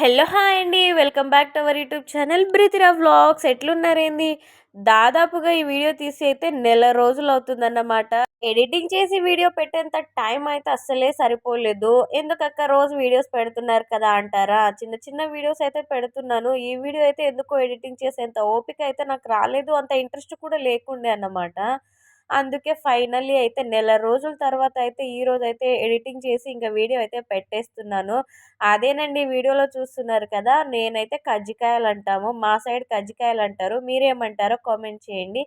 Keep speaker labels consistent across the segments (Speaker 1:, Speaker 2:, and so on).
Speaker 1: Hello hi అండి welcome back to our YouTube channel బ్రితిరా vlogs. ఎట్లున్నారేంది? దాదాపుగా ఈ వీడియో తీసి అయితే నెల రోజులు అవుతుందన్నమాట. ఎడిటింగ్ చేసి వీడియో పెట్టేంత టైం అయితే అస్సలే సరిపోలేదు. ఎందుకక్క రోజు వీడియోస్ పెడుతున్నారు కదా అంటారా? చిన్న చిన్న వీడియోస్ అయితే పెడుతున్నాను. ఈ వీడియో అయితే ఎందుకో ఎడిటింగ్ చేసేంత ఓపిక అయితే నాకు రాలేదు. అంత ఇంట్రెస్ట్ కూడా లేకుండే అన్నమాట. అందుకే ఫైనల్లీ అయితే నెల రోజుల తర్వాత అయితే ఈ రోజు అయితే ఎడిటింగ్ చేసి ఇంకా వీడియో అయితే పెట్టేస్తున్నాను. అదేనండి వీడియోలో చూస్తున్నారు కదా నేనైతే కజ్జికాయలు అంటాము మా సైడ్ కజ్జికాయలు అంటారు మీరేమంటారో కామెంట్ చేయండి.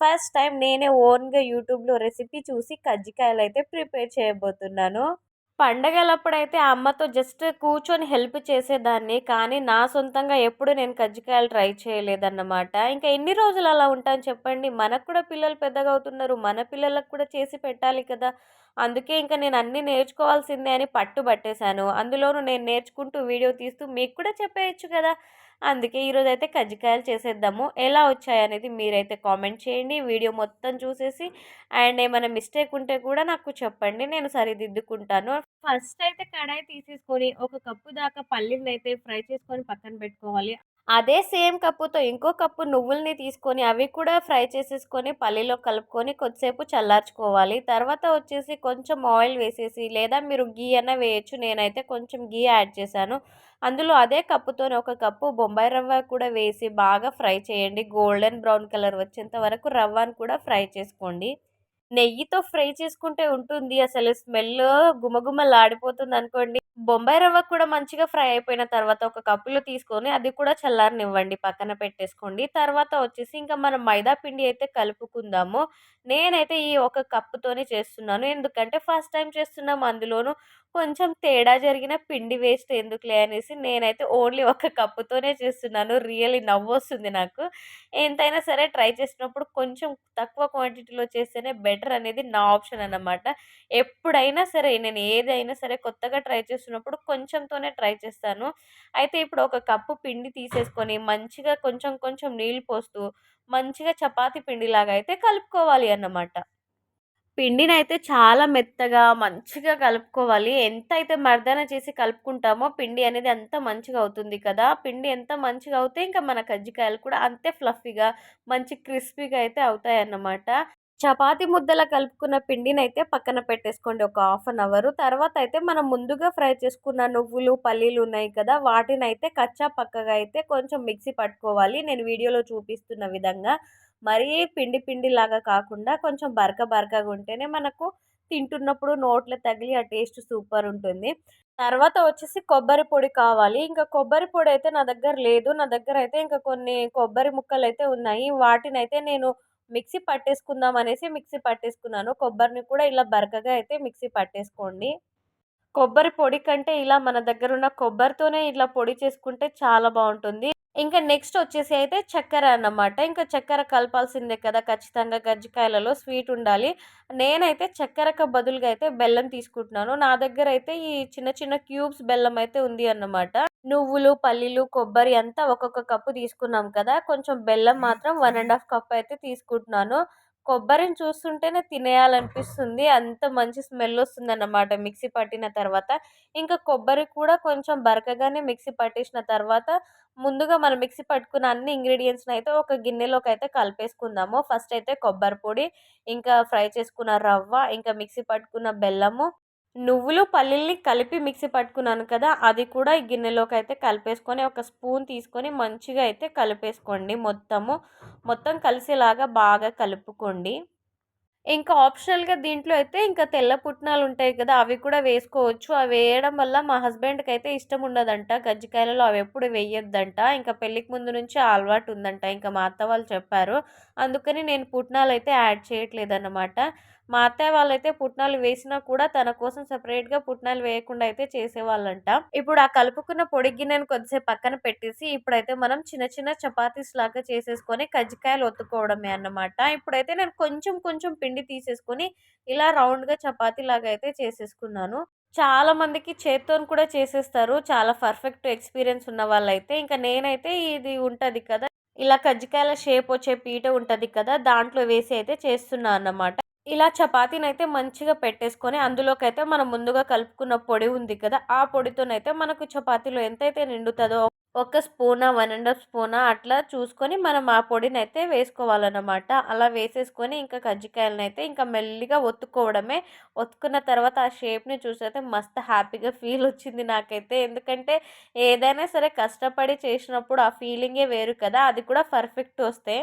Speaker 1: ఫస్ట్ టైం నేనే ఓన్గా యూట్యూబ్లో రెసిపీ చూసి కజ్జికాయలు అయితే ప్రిపేర్ చేయబోతున్నాను. పండగలప్పుడైతే అమ్మతో జస్ట్ కూర్చొని హెల్ప్ చేసేదాన్ని. కానీ నా సొంతంగా ఎప్పుడు నేను కజ్జికాయలు ట్రై చేయలేదన్నమాట. ఇంకా ఎన్ని రోజులు అలా ఉంటాను చెప్పండి? మనకు కూడా పిల్లలు పెద్దగా అవుతున్నారు. మన పిల్లలకు కూడా చేసి పెట్టాలి కదా. అందుకే ఇంకా నేను అన్నీ నేర్చుకోవాల్సిందే అని పట్టుబట్టేశాను అందులోనూ నేను నేర్చుకుంటూ వీడియో తీస్తూ మీకు కూడా చెప్పేయచ్చు కదా. అందుకే ఈరోజు అయితే కజ్జికాయలు చేసేద్దాము. ఎలా వచ్చాయనేది మీరైతే కామెంట్ చేయండి. వీడియో మొత్తం చూసేసి అండ్ ఏమైనా మిస్టేక్ ఉంటే కూడా నాకు చెప్పండి. నేను సరిదిద్దుకుంటాను. ఫస్ట్ అయితే కడాయి తీసేసుకొని ఒక కప్పు దాకా పల్లీని అయితే ఫ్రై చేసుకొని పక్కన పెట్టుకోవాలి. అదే సేమ్ కప్పుతో ఇంకో కప్పు నువ్వుల్ని తీసుకొని అవి కూడా ఫ్రై చేసేసుకొని పల్లీలో కలుపుకొని కొద్దిసేపు చల్లార్చుకోవాలి. తర్వాత వచ్చేసి కొంచెం ఆయిల్ వేసేసి లేదా మీరు గీ అన్న వేయచ్చు. నేనైతే కొంచెం గీ యాడ్ చేశాను. అందులో అదే కప్పుతో ఒక కప్పు బొంబాయి రవ్వ కూడా వేసి బాగా ఫ్రై చేయండి. గోల్డెన్ బ్రౌన్ కలర్ వచ్చేంత వరకు రవ్వను కూడా ఫ్రై చేసుకోండి. నెయ్యితో ఫ్రై చేసుకుంటే ఉంటుంది. అసలు స్మెల్ గుమగుమలాడిపోతుంది అనుకోండి బొంబాయి రవ్వ కూడా మంచిగా ఫ్రై అయిపోయిన తర్వాత ఒక కప్పులో తీసుకొని అది కూడా చల్లారనివ్వండి. పక్కన పెట్టేసుకోండి. తర్వాత వచ్చేసి ఇంకా మనం మైదా పిండి అయితే కలుపుకుందాము. నేనైతే ఈ ఒక కప్పుతోనే చేస్తున్నాను. ఎందుకంటే ఫస్ట్ టైం చేస్తున్నాం. అందులోనూ కొంచెం తేడా జరిగిన పిండి వేస్ట్ ఎందుకులే అనేసి నేనైతే ఓన్లీ ఒక కప్పుతోనే చేస్తున్నాను. రియల్లీ నవ్వు వస్తుంది నాకు. ఎంతైనా సరే ట్రై చేసినప్పుడు కొంచెం తక్కువ క్వాంటిటీలో చేస్తేనే బెటర్ అనేది నా ఆప్షన్ అన్నమాట. ఎప్పుడైనా సరే నేను ఏదైనా సరే కొత్తగా ట్రై చేస్తున్నప్పుడు కొంచెంతోనే ట్రై చేస్తాను. అయితే ఇప్పుడు ఒక కప్పు పిండి తీసేసుకొని మంచిగా కొంచెం కొంచెం నీళ్ళు పోస్తూ మంచిగా చపాతి పిండిలాగా అయితే కలుపుకోవాలి అన్నమాట. పిండినైతే చాలా మెత్తగా మంచిగా కలుపుకోవాలి. ఎంత అయితే మర్దన చేసి కలుపుకుంటామో పిండి అనేది అంత మంచిగా అవుతుంది కదా. పిండి ఎంత మంచిగా అవుతే ఇంకా మన కజ్జికాయలు కూడా అంతే ఫ్లఫీగా మంచి క్రిస్పీగా అయితే అవుతాయి అన్నమాట చపాతి ముద్దల కలుపుకున్న పిండిని అయితే పక్కన పెట్టేసుకోండి ఒక హాఫ్ అన్ అవర్. తర్వాత అయితే మనం ముందుగా ఫ్రై చేసుకున్న నువ్వులు పల్లీలు ఉన్నాయి కదా వాటిని అయితే కచ్చా పక్కగా అయితే కొంచెం మిక్సీ పట్టుకోవాలి. నేను వీడియోలో చూపిస్తున్న విధంగా మరీ పిండి పిండి లాగా కాకుండా కొంచెం బరక బరకగా ఉంటేనే మనకు తింటున్నప్పుడు నోట్లో తగిలి ఆ టేస్ట్ సూపర్ ఉంటుంది. తర్వాత వచ్చేసి కొబ్బరి పొడి కావాలి. ఇంకా కొబ్బరి పొడి అయితే నా దగ్గర లేదు. నా దగ్గర అయితే ఇంకా కొన్ని కొబ్బరి ముక్కలు అయితే ఉన్నాయి. వాటిని అయితే నేను మిక్సీ పట్టేసుకుందాం అనేసి మిక్సీ పట్టేసుకున్నాను. కొబ్బరిని కూడా ఇలా బరకగా అయితే మిక్సీ పట్టేసుకోండి. కొబ్బరి పొడి కంటే ఇలా మన దగ్గర ఉన్న కొబ్బరితోనే ఇట్లా పొడి చేసుకుంటే చాలా బాగుంటుంది. ఇంకా నెక్స్ట్ వచ్చేసి అయితే చక్కెర అన్నమాట. ఇంకా చక్కెర కలపాల్సిందే కదా. ఖచ్చితంగా గజ్జికాయలలో స్వీట్ ఉండాలి. నేనైతే చక్కెరకు బదులుగా అయితే బెల్లం తీసుకుంటున్నాను. నా దగ్గర అయితే ఈ చిన్న చిన్న క్యూబ్స్ బెల్లం అయితే ఉంది అన్నమాట. నువ్వులు పల్లీలు కొబ్బరి అంతా ఒక్కొక్క కప్పు తీసుకున్నాం కదా. కొంచెం బెల్లం మాత్రం వన్ అండ్ హాఫ్ కప్ అయితే తీసుకుంటున్నాను. కొబ్బరిని చూస్తుంటేనే తినేయాలనిపిస్తుంది. అంత మంచి స్మెల్ వస్తుంది అన్నమాట మిక్సీ పట్టిన తర్వాత. ఇంకా కొబ్బరి కూడా కొంచెం బరకగానే మిక్సీ పట్టేసిన తర్వాత ముందుగా మనం మిక్సీ పట్టుకున్న అన్ని ఇంగ్రీడియంట్స్ని అయితే ఒక గిన్నెలోకి అయితే కలిపేసుకుందాము. ఫస్ట్ అయితే కొబ్బరి పొడి ఇంకా ఫ్రై చేసుకున్న రవ్వ ఇంకా మిక్సీ పట్టుకున్న బెల్లము నువ్వులు పల్లీల్ని కలిపి మిక్సీ పట్టుకున్నాను కదా అది కూడా ఈ గిన్నెలోకి అయితే కలిపేసుకొని ఒక స్పూన్ తీసుకొని మంచిగా అయితే కలిపేసుకోండి మొత్తము. మొత్తం కలిసేలాగా బాగా కలుపుకోండి. ఇంకా ఆప్షనల్గా దీంట్లో అయితే ఇంకా తెల్ల పుట్నాలు ఉంటాయి కదా అవి కూడా వేసుకోవచ్చు. అవి వేయడం వల్ల మా హస్బెండ్కి అయితే ఇష్టం ఉండదంట. గజ్జికాయలలో అవి ఎప్పుడు వేయొద్దంట. ఇంకా పెళ్ళికి ముందు నుంచి అలవాటు ఉందంట. ఇంకా మా అత్త వాళ్ళు చెప్పారు. అందుకని నేను పుట్నాలు అయితే యాడ్ చేయట్లేదన్నమాట. మా అత్తయ్య వాళ్ళైతే పుట్నాలు వేసినా కూడా తన కోసం సపరేట్గా పుట్నాలు వేయకుండా అయితే చేసేవాళ్ళంట. ఇప్పుడు ఆ కలుపుకున్న పొడి గిన్నెను కొద్దిసేపు పక్కన పెట్టేసి ఇప్పుడైతే మనం చిన్న చిన్న చపాతీస్ లాగా చేసేసుకొని కజ్జికాయలు ఒత్తుకోవడమే అన్నమాట. ఇప్పుడైతే నేను కొంచెం కొంచెం పిండి తీసేసుకొని ఇలా రౌండ్గా చపాతీ లాగా అయితే చేసేసుకున్నాను. చాలా మందికి చేత్తో కూడా చేసేస్తారు. చాలా పర్ఫెక్ట్ ఎక్స్పీరియన్స్ ఉన్న వాళ్ళైతే. ఇంకా నేనైతే ఇది ఉంటుంది కదా ఇలా కజ్జికాయల షేప్ వచ్చే పీట ఉంటుంది కదా దాంట్లో వేసి అయితే చేస్తున్నాను అన్నమాట. ఇలా చపాతీనైతే మంచిగా పెట్టేసుకొని అందులోకైతే మనం ముందుగా కలుపుకున్న పొడి ఉంది కదా ఆ పొడితోనైతే మనకు చపాతీలో ఎంతైతే నిండుతుందో ఒక స్పూనా వన్ అండ్ హాఫ్ స్పూనా అట్లా చూసుకొని మనం ఆ పొడిని అయితే వేసుకోవాలన్నమాట. అలా వేసేసుకొని ఇంకా కజ్జికాయలను అయితే ఇంకా మెల్లిగా ఒత్తుకోవడమే. ఒత్తుకున్న తర్వాత ఆ షేప్ని చూసైతే మస్తు హ్యాపీగా ఫీల్ వచ్చింది నాకైతే. ఎందుకంటే ఏదైనా సరే కష్టపడి చేసినప్పుడు ఆ ఫీలింగే వేరు కదా అది కూడా పర్ఫెక్ట్ వస్తే.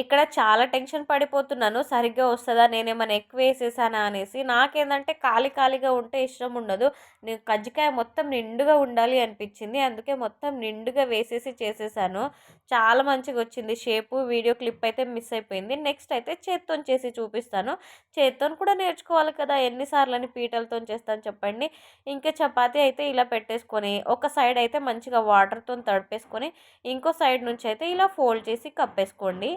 Speaker 1: ఇక్కడ చాలా టెన్షన్ పడిపోతున్నాను సరిగ్గా వస్తుందా నేనేమైనా ఎక్కువ వేసేసానా అనేసి. నాకేంటంటే ఖాళీ ఖాళీగా ఉంటే ఇష్టం ఉండదు. నేను కజ్జికాయ మొత్తం నిండుగా ఉండాలి అనిపించింది. అందుకే మొత్తం నిండుగా వేసేసి చేసేసాను. చాలా మంచిగా వచ్చింది షేపు వీడియో క్లిప్ అయితే మిస్ అయిపోయింది. నెక్స్ట్ అయితే చేత్తో చేసి చూపిస్తాను. చేత్తో కూడా నేర్చుకోవాలి కదా ఎన్నిసార్లు అని పీటలతో చేస్తాను చెప్పండి. ఇంకా చపాతీ అయితే ఇలా పెట్టేసుకొని ఒక సైడ్ అయితే మంచిగా వాటర్తో తడిపేసుకొని ఇంకో సైడ్ నుంచి అయితే ఇలా ఫోల్డ్ చేసి కప్పేసుకోండి.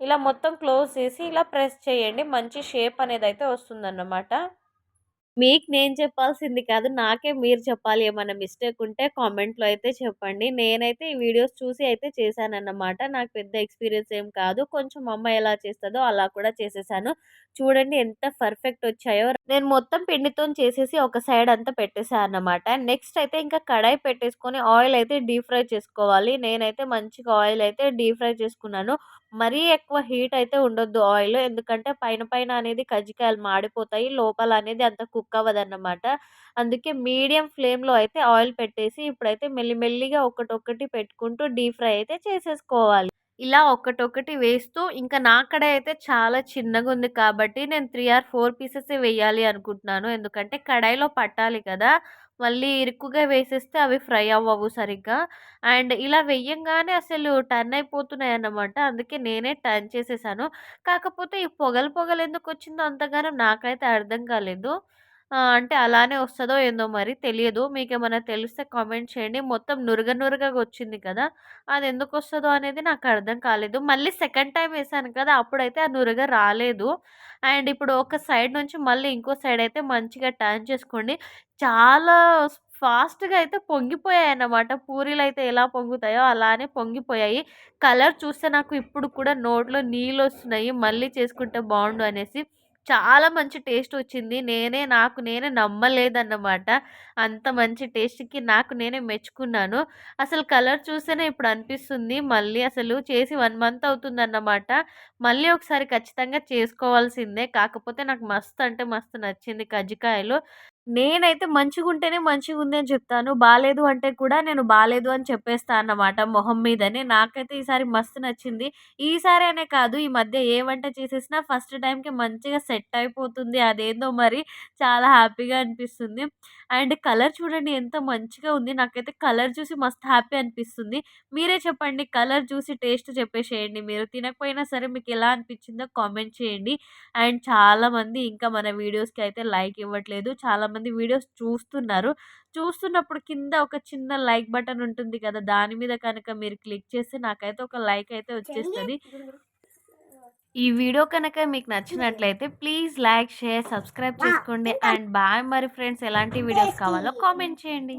Speaker 1: ఇలా మొత్తం క్లోజ్ చేసి ఇలా ప్రెస్ చేయండి. మంచి షేప్ అనేది అయితే వస్తుందన్నమాట. మీకు నేను చెప్పాల్సింది కాదు నాకే మీరు చెప్పాలి. ఏమైనా మిస్టేక్ ఉంటే కామెంట్లో అయితే చెప్పండి. నేనైతే ఈ వీడియోస్ చూసి అయితే చేశానన్నమాట. నాకు పెద్ద ఎక్స్పీరియన్స్ ఏం కాదు. కొంచెం అమ్మ ఎలా చేస్తుందో అలా కూడా చేసేసాను. చూడండి ఎంత పర్ఫెక్ట్ వచ్చాయో. నేను మొత్తం పిండితో చేసేసి ఒక సైడ్ అంతా పెట్టేశాను అన్నమాట నెక్స్ట్ అయితే ఇంకా కడాయి పెట్టేసుకొని ఆయిల్ అయితే డీప్ ఫ్రై చేసుకోవాలి. నేనైతే మంచిగా ఆయిల్ అయితే డీప్ ఫ్రై చేసుకున్నాను. మరీ ఎక్కువ హీట్ అయితే ఉండొద్దు ఆయిల్ ఎందుకంటే పైన పైన అనేది కజ్జికాయలు మాడిపోతాయి. లోపల అనేది అంత కుక్ అవ్వదన్నమాట. అందుకే మీడియం ఫ్లేమ్లో అయితే ఆయిల్ పెట్టేసి ఇప్పుడైతే మెల్లిమెల్లిగా ఒకటొక్కటి పెట్టుకుంటూ డీప్ ఫ్రై అయితే చేసేసుకోవాలి. ఇలా ఒకటొకటి వేస్తూ ఇంకా నా కడ అయితే చాలా చిన్నగా ఉంది కాబట్టి నేను త్రీ ఆర్ ఫోర్ పీసెస్ వేయాలి అనుకుంటున్నాను. ఎందుకంటే కడాయిలో పట్టాలి కదా. మళ్ళీ ఇరుకుగా వేసేస్తే అవి ఫ్రై అవ్వవు సరిగ్గా. అండ్ ఇలా వెయ్యంగానే అసలు టర్న్ అయిపోతున్నాయి అన్నమాట. అందుకే నేనే టర్న్ చేసేసాను. కాకపోతే ఈ పొగలు పొగలు ఎందుకు వచ్చిందో అంతగానో నాకైతే అర్థం కాలేదు. అంటే అలానే వస్తుందో ఏందో మరి తెలియదు. మీకేమైనా తెలిస్తే కామెంట్ చేయండి. మొత్తం నురగ నురుగగా వచ్చింది కదా అది ఎందుకు వస్తుందో అనేది నాకు అర్థం కాలేదు. మళ్ళీ సెకండ్ టైం వేసాను కదా అప్పుడైతే ఆ నురగ రాలేదు. అండ్ ఇప్పుడు ఒక సైడ్ నుంచి మళ్ళీ ఇంకో సైడ్ అయితే మంచిగా టర్న్ చేసుకోండి. చాలా ఫాస్ట్గా అయితే పొంగిపోయాయి అన్నమాట. పూరీలు అయితే ఎలా పొంగుతాయో అలానే పొంగిపోయాయి. కలర్ చూస్తే నాకు ఇప్పుడు కూడా నోట్లో నీళ్ళు వస్తున్నాయి. మళ్ళీ చేసుకుంటే బాగుండు అనేసి. చాలా మంచి టేస్ట్ వచ్చింది. నేనే నాకు నేనే నమ్మలేదన్నమాట. అంత మంచి టేస్ట్కి నాకు నేనే మెచ్చుకున్నాను. అసలు కలర్ చూస్తేనే ఇప్పుడు అనిపిస్తుంది. మళ్ళీ అసలు చేసి వన్ మంత్ అవుతుందన్నమాట. మళ్ళీ ఒకసారి ఖచ్చితంగా చేసుకోవాల్సిందే. కాకపోతే నాకు మస్తు అంటే మస్తు నచ్చింది కజ్జికాయలు. నేనైతే మంచిగుంటేనే మంచిగుంది అని చెప్తాను. బాలేదు అంటే కూడా నేను బాలేదు అని చెప్పేస్తా అన్నమాట మొహం మీదనే. నాకైతే ఈసారి మస్తు నచ్చింది. ఈసారి అనే కాదు ఈ మధ్య ఏ వంట చేసేసినా ఫస్ట్ టైంకి మంచిగా సెట్ అయిపోతుంది. అదేందో మరి చాలా హ్యాపీగా అనిపిస్తుంది. అండ్ కలర్ చూడండి ఎంత మంచిగా ఉంది. నాకైతే కలర్ చూసి మస్తు హ్యాపీ అనిపిస్తుంది. మీరే చెప్పండి కలర్ చూసి టేస్ట్ చెప్పేసేయండి మీరు. తినకపోయినా సరే మీకు ఎలా అనిపించిందో కామెంట్ చేయండి. అండ్ చాలామంది ఇంకా మన వీడియోస్కి అయితే లైక్ ఇవ్వట్లేదు. చాలా మంది వీడియోస్ చూస్తున్నారు. చూస్తున్నప్పుడు కింద ఒక చిన్న లైక్ బటన్ ఉంటుంది కదా దాని మీద కనుక మీరు క్లిక్ చేస్తే నాకైతే ఒక లైక్ అయితే వచ్చేస్తుంది. ఈ వీడియో కనుక మీకు నచ్చినట్లయితే ప్లీజ్ లైక్ షేర్ సబ్స్క్రైబ్ చేసుకోండి. అండ్ బాయ్ మరి ఫ్రెండ్స్ ఎలాంటి వీడియోస్ కావాలో కామెంట్ చేయండి.